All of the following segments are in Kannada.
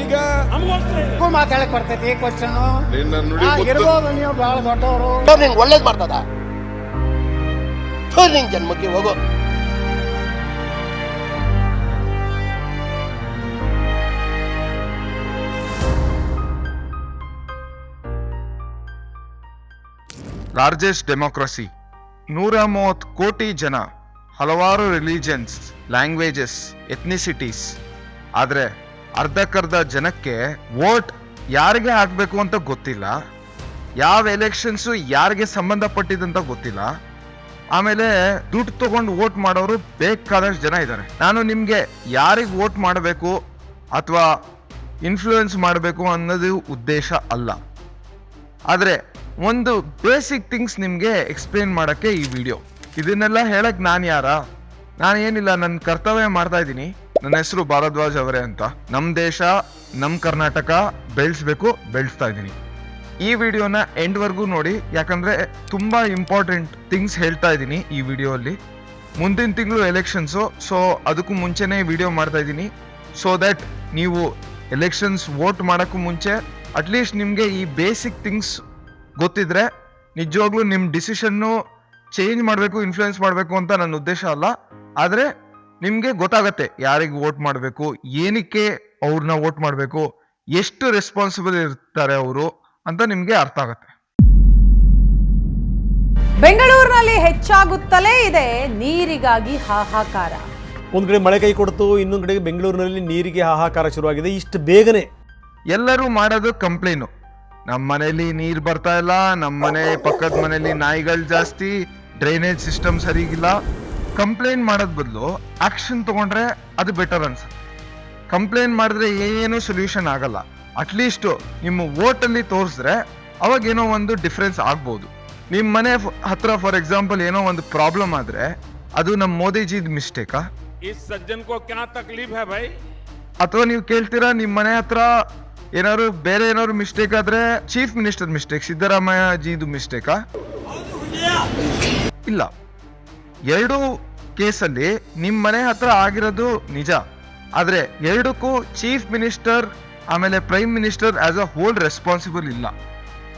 ಈಗ ಮಾತಾಡಕ್ ಬರ್ತೈತಿ ಕ್ವಶನ್ ನಿನ್ನ ನುಡಿ ಮುತ್ತು ಇರ್ಬೋದು ನೀವು ಬಹಳ ದೊಡ್ಡವರು. ನಿಂಗೆ ಒಳ್ಳೇದು ಮಾಡ್ತದ ನಿನ್ ಜನ್ಮಕ್ಕೆ ಹೋಗೋ. Largest democracy. ನೂರ ಮೂವತ್ತು ಕೋಟಿ ಜನ ಹಲವಾರು ರಿಲಿಜನ್ಸ್ ಲ್ಯಾಂಗ್ವೇಜಸ್ ಎಥ್ನಿಸಿಟೀಸ್ ಆದರೆ ಅರ್ಧಕ್ಕರ್ಧ ಜನಕ್ಕೆ ವೋಟ್ ಯಾರಿಗೆ ಹಾಕಬೇಕು ಅಂತ ಗೊತ್ತಿಲ್ಲ, ಯಾವ ಎಲೆಕ್ಷನ್ಸು ಯಾರಿಗೆ ಸಂಬಂಧಪಟ್ಟಿದಂತ ಗೊತ್ತಿಲ್ಲ, ಆಮೇಲೆ ದುಡ್ಡು ತಗೊಂಡು ವೋಟ್ ಮಾಡೋರು ಬೇಕಾದಷ್ಟು ಜನ ಇದ್ದಾರೆ. ನಾನು ನಿಮಗೆ ಯಾರಿಗೆ ವೋಟ್ ಮಾಡಬೇಕು ಅಥವಾ ಇನ್ಫ್ಲೂಯೆನ್ಸ್ ಮಾಡಬೇಕು ಅನ್ನೋದು ಉದ್ದೇಶ ಅಲ್ಲ. ಆದರೆ ಒಂದು ಬೇಸಿಕ್ ಥಿಂಗ್ಸ್ ನಿಮಗೆ ಎಕ್ಸ್ಪ್ಲೇನ್ ಮಾಡೋಕ್ಕೆ ಈ ವಿಡಿಯೋ ಇದನ್ನೆಲ್ಲ ಹೇಳಕ್ಕೆ ನಾನು ಯಾರ? ನಾನು ಏನಿಲ್ಲ ನನ್ನ ಕರ್ತವ್ಯ ಮಾಡ್ತಾ ಇದ್ದೀನಿ. ನನ್ನ ಹೆಸರು ಭಾರದ್ವಾಜ್ ಅವರೇ ಅಂತ. ನಮ್ಮ ದೇಶ ನಮ್ಮ ಕರ್ನಾಟಕ ಬೆಳೆಸ್ಬೇಕು, ಬೆಳೆಸ್ತಾ ಇದ್ದೀನಿ. ಈ ವಿಡಿಯೋನ ಎಂಡ್ವರೆಗೂ ನೋಡಿ, ಯಾಕಂದ್ರೆ ತುಂಬಾ ಇಂಪಾರ್ಟೆಂಟ್ ಥಿಂಗ್ಸ್ ಹೇಳ್ತಾ ಇದ್ದೀನಿ ಈ ವಿಡಿಯೋ ಅಲ್ಲಿ ಮುಂದಿನ ತಿಂಗಳು ಎಲೆಕ್ಷನ್ಸು ಸೊ ಅದಕ್ಕೂ ಮುಂಚೆನೇ ವಿಡಿಯೋ ಮಾಡ್ತಾ ಇದ್ದೀನಿ. ಸೊ ದ್ಯಾಟ್ ನೀವು ಎಲೆಕ್ಷನ್ಸ್ ವೋಟ್ ಮಾಡೋಕ್ಕೂ ಮುಂಚೆ ಅಟ್ಲೀಸ್ಟ್ ನಿಮಗೆ ಈ ಬೇಸಿಕ್ ಥಿಂಗ್ಸ್ ಗೊತ್ತಿದ್ರೆ, ನಿಜವಾಗ್ಲೂ ನಿಮ್ಮ ಡಿಸಿಷನ್ನು ಚೇಂಜ್ ಮಾಡಬೇಕು ಇನ್ಫ್ಲುಯೆನ್ಸ್ ಮಾಡಬೇಕು ಅಂತ ನನ್ನ ಉದ್ದೇಶ ಅಲ್ಲ. ಆದರೆ ನಿಮಗೆ ಗೊತ್ತಾಗತ್ತೆ ಯಾರಿಗೆ ವೋಟ್ ಮಾಡಬೇಕು ಏನಕ್ಕೆ ಅವ್ರನ್ನ ವೋಟ್ ಮಾಡಬೇಕು ಎಷ್ಟು ರೆಸ್ಪಾನ್ಸಿಬಲ್ ಇರ್ತಾರೆ ಅವರು ಅಂತ ನಿಮಗೆ ಅರ್ಥ ಆಗುತ್ತೆ. ಬೆಂಗಳೂರಿನಲ್ಲಿ ಹೆಚ್ಚಾಗುತ್ತಲೇ ಇದೆ ನೀರಿಗಾಗಿ ಹಾಹಾಕಾರ. ಒಂದು ಕಡೆ ಮಳೆ ಕೈ ಕೊಡ್ತು ಇನ್ನೊಂದು ಕಡೆ ಬೆಂಗಳೂರಿನಲ್ಲಿ ನೀರಿಗೆ ಹಾಹಾಕಾರ ಶುರುವಾಗಿದೆ. ಇಷ್ಟು ಬೇಗನೆ. ಎಲ್ಲರೂ ಮಾಡೋದು ಕಂಪ್ಲೇನು ನಮ್ಮ ಮನೆಯಲ್ಲಿ ನೀರು ಬರ್ತಾ ಇಲ್ಲ ನಮ್ಮ ಮನೆ ಪಕ್ಕದ ಮನೆಯಲ್ಲಿ ನಾಯಿಗಳು ಜಾಸ್ತಿ ಡ್ರೈನೇಜ್ ಸಿಸ್ಟಮ್ ಸರಿಗಿಲ್ಲ. ಕಂಪ್ಲೇಂಟ್ ಮಾಡೋದ್ ಬದಲು ಆಕ್ಷನ್ ತಗೊಂಡ್ರೆ ಅದು ಬೆಟರ್ ಅನ್ಸುತ್ತೆ. ಕಂಪ್ಲೇಂಟ್ ಮಾಡಿದ್ರೆ ಏನು ಸೊಲ್ಯೂಷನ್ ಆಗಲ್ಲ. ಅಟ್ಲೀಸ್ಟ್ ನಿಮ್ಮ ಓಟಲ್ಲಿ ತೋರಿಸಿದ್ರೆ ಅವಾಗ ಏನೋ ಒಂದು ಡಿಫ್ರೆನ್ಸ್ ಆಗ್ಬೋದು. ನಿಮ್ಮ ಮನೆ ಹತ್ರ ಫಾರ್ ಎಕ್ಸಾಂಪಲ್ ಏನೋ ಒಂದು ಪ್ರಾಬ್ಲಮ್ ಆದ್ರೆ ಅದು ನಮ್ಮ ಮೋದಿಜಿದ ಮಿಸ್ಟೇಕಾ ಅಥವಾ ನೀವು ಕೇಳ್ತೀರಾ ನಿಮ್ಮ ಮನೆ ಹತ್ರ ಏನಾದ್ರು ಬೇರೆ ಏನಾದ್ರು ಮಿಸ್ಟೇಕ್ ಆದ್ರೆ ಚೀಫ್ ಮಿನಿಸ್ಟರ್ ಮಿಸ್ಟೇಕ್ ಸಿದ್ದರಾಮಯ್ಯ ಜಿದು ಮಿಸ್ಟೇಕಾ ಇಲ್ಲ. ಎರಡು ಕೇಸಲ್ಲಿ ನಿಮ್ಮ ಮನೆ ಹತ್ರ ಆಗಿರೋದು ನಿಜ. ಆದ್ರೆ ಎರಡಕ್ಕೂ ಚೀಫ್ ಮಿನಿಸ್ಟರ್ ಆಮೇಲೆ prime minister as a whole responsible ಇಲ್ಲ.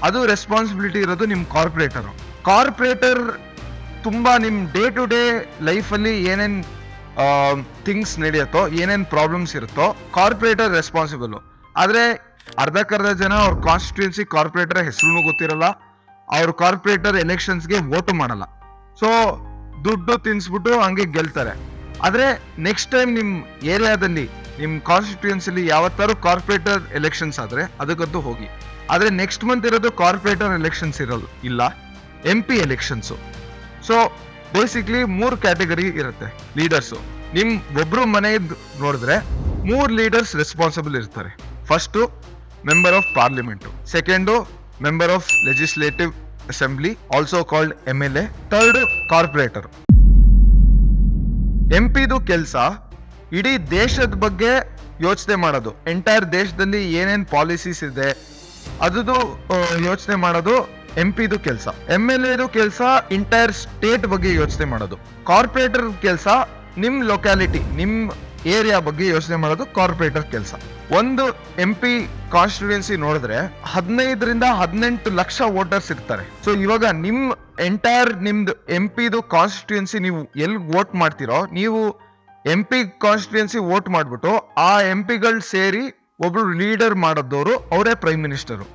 ಅದು ರೆಸ್ಪಾನ್ಸಿಬಿಲಿಟಿ ಇರೋದು ನಿಮ್ಮ ಕಾರ್ಪೊರೇಟರು ಕಾರ್ಪೊರೇಟರ್ ತುಂಬಾ ನಿಮ್ಮ ಡೇ ಟು ಡೇ ಲೈಫಲ್ಲಿ ಏನೇನ್ ಥಿಂಗ್ಸ್ ನಡೆಯುತ್ತೋ, ಏನೇನ್ ಪ್ರಾಬ್ಲಮ್ಸ್ ಇರುತ್ತೋ ಕಾರ್ಪೊರೇಟರ್ ರೆಸ್ಪಾನ್ಸಿಬಲ್ ಆದ್ರೆ ಅರ್ಧಕ್ಕರ್ಧ ಜನ ಅವ್ರ ಕಾನ್ಸ್ಟಿಟ್ಯೂನ್ಸಿ ಕಾರ್ಪೊರೇಟರ್ ಹೆಸರು ಗೊತ್ತಿರಲ್ಲ. ಅವ್ರ ಕಾರ್ಪೊರೇಟರ್ ಎಲೆಕ್ಷನ್ಸ್ಗೆ ವೋಟ್ ಮಾಡಲ್ಲ. ಸೊ ದುಡ್ಡು ತಿನ್ಸ್ಬಿಟ್ಟು ಹಂಗೆ ಗೆಲ್ತಾರೆ. ಆದ್ರೆ ನೆಕ್ಸ್ಟ್ ಟೈಮ್ ನಿಮ್ಮ ಏರಿಯಾದಲ್ಲಿ ನಿಮ್ಮ ಕಾನ್ಸ್ಟಿಟ್ಯೂನ್ಸಿಲಿ ಯಾವತ್ತಾರು ಕಾರ್ಪೊರೇಟರ್ ಎಲೆಕ್ಷನ್ಸ್ ಆದ್ರೆ ಅದಕ್ಕಂತೂ ಹೋಗಿ. ಆದ್ರೆ ನೆಕ್ಸ್ಟ್ ಮಂತ್ ಇರೋದು ಕಾರ್ಪೊರೇಟರ್ ಎಲೆಕ್ಷನ್ಸ್ ಇರೋದು, ಇಲ್ಲ. M P elections so basically ಮೂರು ಕ್ಯಾಟಗರಿ ಇರುತ್ತೆ ಲೀಡರ್ಸು ನಿಮ್ಮ ಒಬ್ರು ಮನೆ ನೋಡಿದ್ರೆ ಮೂರು ಲೀಡರ್ಸ್ ರೆಸ್ಪಾನ್ಸಿಬಲ್ ಇರ್ತಾರೆ. First member of parliament second member of legislative assembly also called M L A third corporator M ಪಿದು ಕೆಲಸ ಇಡೀ ದೇಶದ ಬಗ್ಗೆ ಯೋಚನೆ ಮಾಡೋದು. ಎಂಟೈರ್ ದೇಶದಲ್ಲಿ ಏನೇನು ಪಾಲಿಸೀಸ್ ಇದೆ ಅದು ಯೋಚನೆ ಮಾಡೋದು ಎಂ ಪಿದು ಕೆಲಸ. ಎಂ ಎಲ್ ಎದು ಕೆಲಸ ಇಂಟೈರ್ ಸ್ಟೇಟ್ ಬಗ್ಗೆ ಯೋಚನೆ ಮಾಡೋದು. ಕಾರ್ಪೊರೇಟರ್ ಕೆಲಸ ನಿಮ್ ಲೊಕ್ಯಾಲಿಟಿ ನಿಮ್ ಏರಿಯಾ ಬಗ್ಗೆ ಯೋಚನೆ ಮಾಡೋದು ಕಾರ್ಪೊರೇಟರ್ ಕೆಲಸ. ಒಂದು ಎಂ ಪಿ ಕಾನ್ಸ್ಟಿಟ್ಯೂನ್ಸಿ ನೋಡಿದ್ರೆ ಹದಿನೈದರಿಂದ ಹದಿನೆಂಟು ಲಕ್ಷ ವೋಟರ್ಸ್ ಇರ್ತಾರೆ ಸೊ ಇವಾಗ ನಿಮ್ ಎಂಟೈರ್ ನಿಮ್ದು ಎಂ ಪಿದು ಕಾನ್ಸ್ಟಿಟ್ಯೂನ್ಸಿ ನೀವು ಎಲ್ಲಿ ವೋಟ್ ಮಾಡ್ತೀರೋ ನೀವು ಎಂ ಪಿ ಕಾನ್ಸ್ಟಿಟ್ಯೂನ್ಸಿ ವೋಟ್ ಮಾಡ್ಬಿಟ್ಟು ಆ ಎಂ ಪಿಗಳು ಸೇರಿ ಒಬ್ರು ಲೀಡರ್ ಮಾಡೋದವರು ಅವರೇ ಪ್ರೈಮ್ ಮಿನಿಸ್ಟರು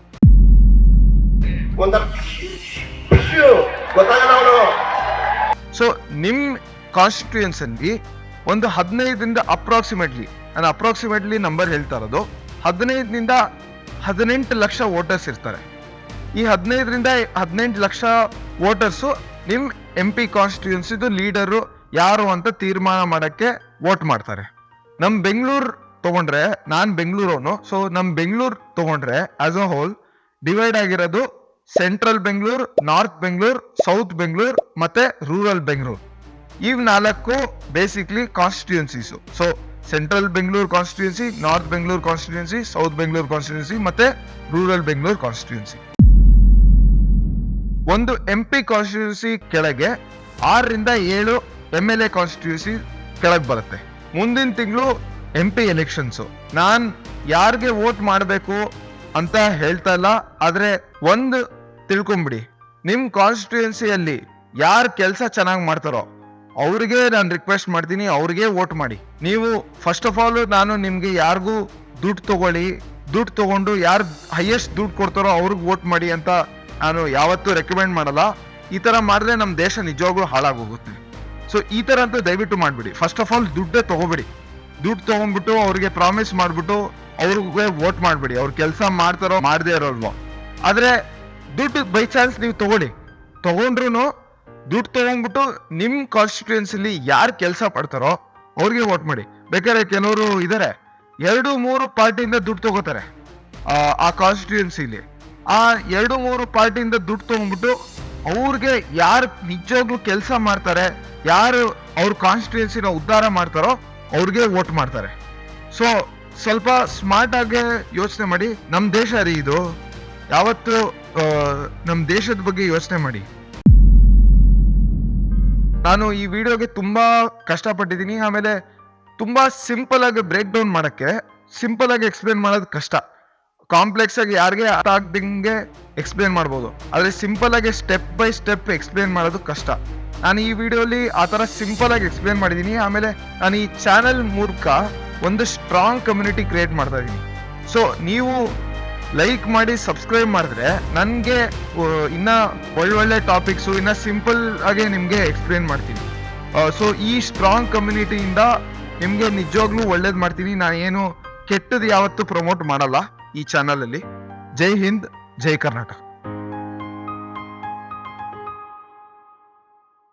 ಸೊ ನಿಮ್ ಕಾನ್ಸ್ಟಿಟ್ಯೂಯನ್ಸಲ್ಲಿ ಒಂದು ಹದಿನೈದರಿಂದ ಅಪ್ರಾಕ್ಸಿಮೇಟ್ಲಿ ನಾನು ಅಪ್ರಾಕ್ಸಿಮೇಟ್ಲಿ ನಂಬರ್ ಹೇಳ್ತಾ ಇರೋದು. ಹದಿನೈದರಿಂದ ಹದಿನೆಂಟು ಲಕ್ಷ ವೋಟರ್ಸ್ ಇರ್ತಾರೆ. ಈ ಹದಿನೈದರಿಂದ ಹದಿನೆಂಟು ಲಕ್ಷ ವೋಟರ್ಸು ನಿಮ್ಮ ಎಂ ಪಿ ಕಾನ್ಸ್ಟಿಟ್ಯೂನ್ಸಿದು ಲೀಡರು ಯಾರು ಅಂತ ತೀರ್ಮಾನ ಮಾಡೋಕ್ಕೆ ವೋಟ್ ಮಾಡ್ತಾರೆ. ನಮ್ಮ ಬೆಂಗಳೂರು ತಗೊಂಡ್ರೆ, ನಾನು ಬೆಂಗಳೂರವನು ಸೊ ನಮ್ಮ ಬೆಂಗಳೂರು ತೊಗೊಂಡ್ರೆ ಆಸ್ ಅ ಹೋಲ್ ಡಿವೈಡ್ ಆಗಿರೋದು central Bengaluru north Bengaluru south Bengaluru ಮತ್ತು ರೂರಲ್ ಬೆಂಗಳೂರು. ಇವ್ ನಾಲ್ಕು basically constituencies so central Bengaluru constituency north Bengaluru constituency south Bengaluru constituency ಮತ್ತೆ ರೂರಲ್ ಬೆಂಗಳೂರು ಕಾನ್ಸ್ಟಿಟ್ಯೂನ್ಸಿ ಒಂದು ಎಂ ಪಿ ಕಾನ್ಸ್ಟಿಟ್ಯೂನ್ಸಿ ಕೆಳಗೆ ಆರರಿಂದ ಏಳು ಎಂ ಎಲ್ ಎ ಕಾನ್ಸ್ಟಿಟ್ಯೂನ್ಸಿ ಕೆಳಗೆ ಬರುತ್ತೆ. ಮುಂದಿನ ತಿಂಗಳು ಎಂ ಪಿ ಎಲೆಕ್ಷನ್ಸು ನಾನು ಯಾರಿಗೆ ವೋಟ್ ಮಾಡಬೇಕು ಅಂತ ಹೇಳ್ತಾ ಇಲ್ಲ, ಆದ್ರೆ ಒಂದು ತಿಳ್ಕೊಂಬಿಡಿ. ನಿಮ್ಮ ಕಾನ್ಸ್ಟಿಟ್ಯೂನ್ಸಿಯಲ್ಲಿ ಯಾರು ಕೆಲಸ ಚೆನ್ನಾಗಿ ಮಾಡ್ತಾರೋ ಅವ್ರಿಗೆ ನಾನು ರಿಕ್ವೆಸ್ಟ್ ಮಾಡ್ತೀನಿ, ಅವ್ರಿಗೆ ವೋಟ್ ಮಾಡಿ. ನೀವು ಫಸ್ಟ್ ಆಫ್ ಆಲ್ ನಾನು ನಿಮಗೆ ಯಾರಿಗೂ ದುಡ್ಡು ತಗೊಳ್ಳಿ, ದುಡ್ಡು ತಗೊಂಡು ಯಾರು ಹೈಯೆಸ್ಟ್ ದುಡ್ಡು ಕೊಡ್ತಾರೋ ಅವ್ರಿಗೆ ವೋಟ್ ಮಾಡಿ ಅಂತ ನಾನು ಯಾವತ್ತೂ ರೆಕಮೆಂಡ್ ಮಾಡಲ್ಲ. ಈ ಥರ ಮಾಡಿದ್ರೆ ನಮ್ಮ ದೇಶ ನಿಜವಾಗ್ಲೂ ಹಾಳಾಗೋಗುತ್ತೆ. ಸೊ ಈ ಥರ ಅಂತೂ ದಯವಿಟ್ಟು ಮಾಡಿಬಿಡಿ. ಫಸ್ಟ್ ಆಫ್ ಆಲ್ ದುಡ್ಡೇ ತೊಗೊಬಿಡಿ. ದುಡ್ಡು ತೊಗೊಂಡ್ಬಿಟ್ಟು ಅವ್ರಿಗೆ ಪ್ರಾಮಿಸ್ ಮಾಡಿಬಿಟ್ಟು ಅವ್ರಿಗೆ ವೋಟ್ ಮಾಡಿಬಿಡಿ. ಅವ್ರ ಕೆಲಸ ಮಾಡ್ತಾರೋ ಮಾಡದೇ ಇರೋಲ್ವೋ. ಆದರೆ ದುಡ್ಡು ಬೈ ಚಾನ್ಸ್ ನೀವು ತಗೊಳ್ಳಿ. ತಗೊಂಡ್ರು ದುಡ್ಡು ತಗೊಂಡ್ಬಿಟ್ಟು ನಿಮ್ಮ ಕಾನ್ಸ್ಟಿಟ್ಯೂಯೆನ್ಸಿಲಿ ಯಾರು ಕೆಲಸ ಪಡ್ತಾರೋ ಅವ್ರಿಗೆ ವೋಟ್ ಮಾಡಿ. ಬೇಕಾದ್ರೆ ಕೆಲವರು ಇದಾರೆ. ಎರಡು ಮೂರು ಪಾರ್ಟಿಯಿಂದ ದುಡ್ಡು ತಗೋತಾರೆ ಆ, ಕಾನ್ಸ್ಟಿಟ್ಯೂಯೆನ್ಸಿಲಿ ಆ ಎರಡು ಮೂರು ಪಾರ್ಟಿಯಿಂದ ದುಡ್ಡು ತಗೊಂಡ್ಬಿಟ್ಟು ಅವ್ರಿಗೆ ಯಾರು ನಿಜವಾಗ್ಲೂ ಕೆಲಸ ಮಾಡ್ತಾರೆ ಯಾರು ಅವ್ರ ಕಾನ್ಸ್ಟಿಟ್ಯೂನ್ಸಿನ ಉದ್ಧಾರ ಮಾಡ್ತಾರೋ ಅವ್ರಿಗೆ ವೋಟ್ ಮಾಡ್ತಾರೆ. ಸೊ ಸ್ವಲ್ಪ ಸ್ಮಾರ್ಟ್ ಆಗಿ ಯೋಚನೆ ಮಾಡಿ. ನಮ್ಮ ದೇಶ ರೀ ಇದು. ಯಾವತ್ತು ನಮ್ಮ ದೇಶದ ಬಗ್ಗೆ ಯೋಚನೆ ಮಾಡಿ. ನಾನು ಈ ವಿಡಿಯೋಗೆ ತುಂಬಾ ಕಷ್ಟಪಟ್ಟಿದ್ದೀನಿ. ಆಮೇಲೆ ತುಂಬಾ ಸಿಂಪಲ್ ಆಗಿ ಬ್ರೇಕ್ ಡೌನ್ ಮಾಡಕ್ಕೆ ಸಿಂಪಲ್ ಆಗಿ ಎಕ್ಸ್ಪ್ಲೇನ್ ಮಾಡೋದು ಕಷ್ಟ. ಕಾಂಪ್ಲೆಕ್ಸ್ ಆಗಿ ಯಾರಿಗೆ ಅರ್ಥ ಆಗ್ದಂಗೆ ಎಕ್ಸ್ಪ್ಲೇನ್ ಮಾಡ್ಬೋದು. ಆದರೆ ಸಿಂಪಲ್ ಆಗಿ ಸ್ಟೆಪ್ ಬೈ ಸ್ಟೆಪ್ ಎಕ್ಸ್ಪ್ಲೇನ್ ಮಾಡೋದು ಕಷ್ಟ. ನಾನು ಈ ವಿಡಿಯೋಲಿ ಆ ಥರ ಸಿಂಪಲ್ ಆಗಿ ಎಕ್ಸ್ಪ್ಲೇನ್ ಮಾಡಿದ್ದೀನಿ. ಆಮೇಲೆ ನಾನು ಈ ಚಾನಲ್ ಮೂಲಕ ಒಂದು ಸ್ಟ್ರಾಂಗ್ ಕಮ್ಯುನಿಟಿ ಕ್ರಿಯೇಟ್ ಮಾಡ್ತಾ ಇದ್ದೀನಿ. ಸೊ ನೀವು ಲೈಕ್ ಮಾಡಿ ಸಬ್ಸ್ಕ್ರೈಬ್ ಮಾಡಿದ್ರೆ ನನಗೆ ಇನ್ನ ಒಳ್ಳೊಳ್ಳೆ ಟಾಪಿಕ್ಸು ಇನ್ನ ಸಿಂಪಲ್ ಆಗಿ ನಿಮಗೆ ಎಕ್ಸ್ಪ್ಲೇನ್ ಮಾಡ್ತೀನಿ. ಸೊ ಈ ಸ್ಟ್ರಾಂಗ್ ಕಮ್ಯುನಿಟಿಯಿಂದ ನಿಮಗೆ ನಿಜವಾಗ್ಲೂ ಒಳ್ಳೇದು ಮಾಡ್ತೀನಿ. ನಾನು ಏನು ಕೆಟ್ಟದ್ದು ಯಾವತ್ತೂ ಪ್ರಮೋಟ್ ಮಾಡಲ್ಲ ಈ ಚಾನಲಲ್ಲಿ ಜೈ ಹಿಂದ್, ಜೈ ಕರ್ನಾಟಕ.